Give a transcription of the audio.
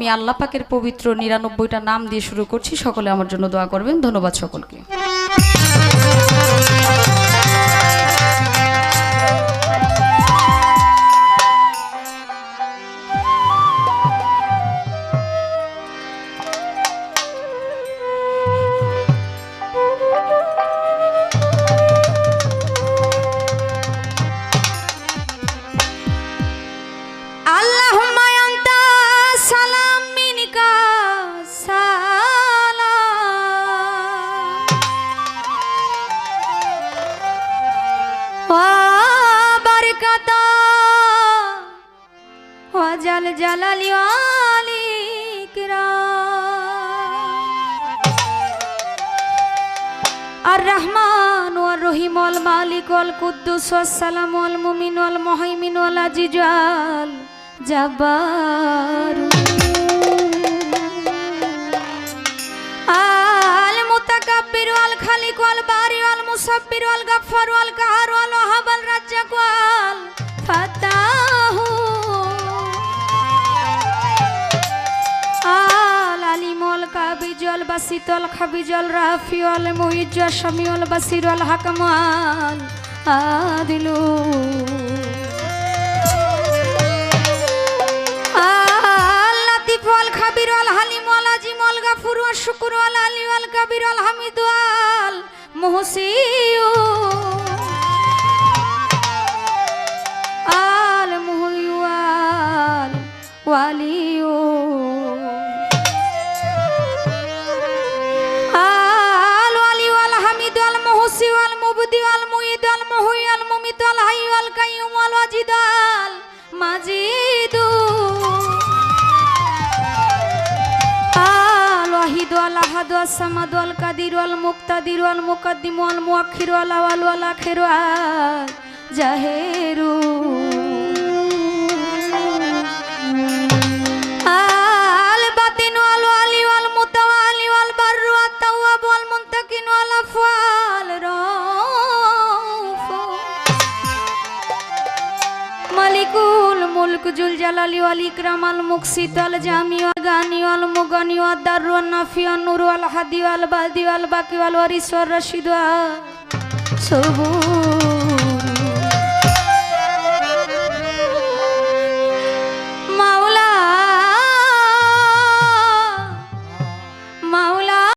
আমি আল্লাহ পাকের পবিত্র নিরানব্বইটা নাম দিয়ে শুরু করছি। সকলে আমার জন্য দোয়া করবেন। ধন্যবাদ সকলকে। ওয়া জাল জালালি আর রহমান ওয়ার রহিম ওয়াল মালিক ওয়াল কুদ্দুস সালাম ওয়াল মুমিন ওয়াল মুহাইমিন ওয়াল আজিজ ওয়াল জাব্বার। আল মুতাকাব্বির ওয়াল খালিক ওয়াল বারি ওয়াল মুসাব্বির ওয়াল গাফফার ওয়াল কাহার ওয়াল কাবিজল বাসিতল খাবিজল রাফিউল মুইজ্জ শামিউল বাসিরুল হাকামাল, আদিলু। আল লাতিফুল খাবিরুল হালিমল আজিমল গাফুরুল শুকুরুল আলিউল কাবিরুল হামিদুল মুহসিউ মুবদি ওয়াল মুঈদ ওয়াল মুহয়ি ওয়াল মুমিত ওয়াল হাই ওয়াল কাইয়ুম ওয়াল ওয়াজিদ ওয়াল মাজিদ আল ওয়াহিদ ওয়াল আহাদ ওয়াস সামাদ ওয়াল কাদির ওয়াল জাহিরু। মুলক জুল জালালি ওয়াল ইকরাম আল মুকসিত আল জামি ওয়াল গানি ওয়াল মুগানি ওয়াল দারু ওয়াল নাফি ওয়াল নূর ওয়াল হাদি ওয়াল বাদি ওয়াল বাকি